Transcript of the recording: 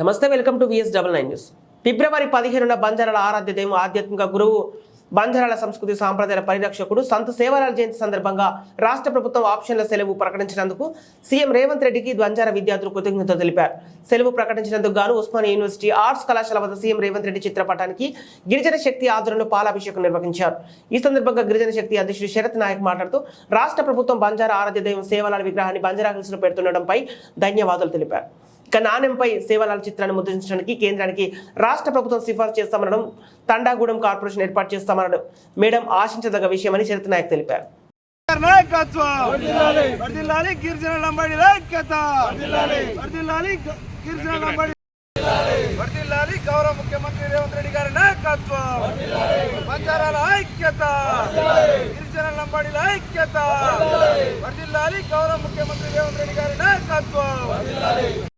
నమస్తే welcome to VS double nine news. ఫిబ్రవరి పదిహేనున బంజారాల ఆరాధ్య దైవం ఆధ్యాత్మిక గురువు బంజారాల సంస్కృతి సాంప్రదాయాల పరిరక్షకుడు సంత సేవలాల జయంతి సందర్భంగా రాష్ట్ర ప్రభుత్వం ఆప్షన్ల సెలవు ప్రకటించినందుకు సీఎం రేవంత్ రెడ్డికి బంజారా విద్యార్థులు కృతజ్ఞతలు తెలిపారు. సెలవు ప్రకటించినందుకు గాను ఉస్మానియా యూనివర్సిటీ ఆర్ట్స్ కళాశాల వద్ద సీఎం రేవంత్ రెడ్డి చిత్రపటానికి గిరిజన శక్తి ఆధ్వర్యంలో పాలాభిషేకం నిర్వహించారు. ఈ సందర్భంగా గిరిజన శక్తి అధ్యక్షుడు శరత్ నాయక్ మాట్లాడుతూ రాష్ట్ర ప్రభుత్వం బంజారా ఆరాధ్య దైవం సేవలాల విగ్రహాన్ని బంజారా హిల్స్లో పెడుతుండడంపై ధన్యవాదాలు తెలిపారు. ఇక నాణ్యంపై సేవలాల చిత్రాన్ని ముద్రించడానికి కేంద్రానికి రాష్ట్ర ప్రభుత్వం సిఫార్సు చేస్తామనడం తండాగూడెం కార్పొరేషన్ ఏర్పాటు చేస్తామనడం మేడం ఆశించదగ్గ విషయమని శరత్ నాయక్ తెలిపారు. నాయకత్వం వర్ధిల్లాలి గిరిజన ఐక్యత. గిరిజన లంబాడి గౌరవ ముఖ్యమంత్రి రేవంత్ రెడ్డి గారి నాయకత్వం. బంజారాల ఐక్యత గిరిజన లంబాడిల ఐక్యత వర్ధిల్లాలి గౌరవ ముఖ్యమంత్రి రేవంత్ రెడ్డి గారి నాయకత్వం.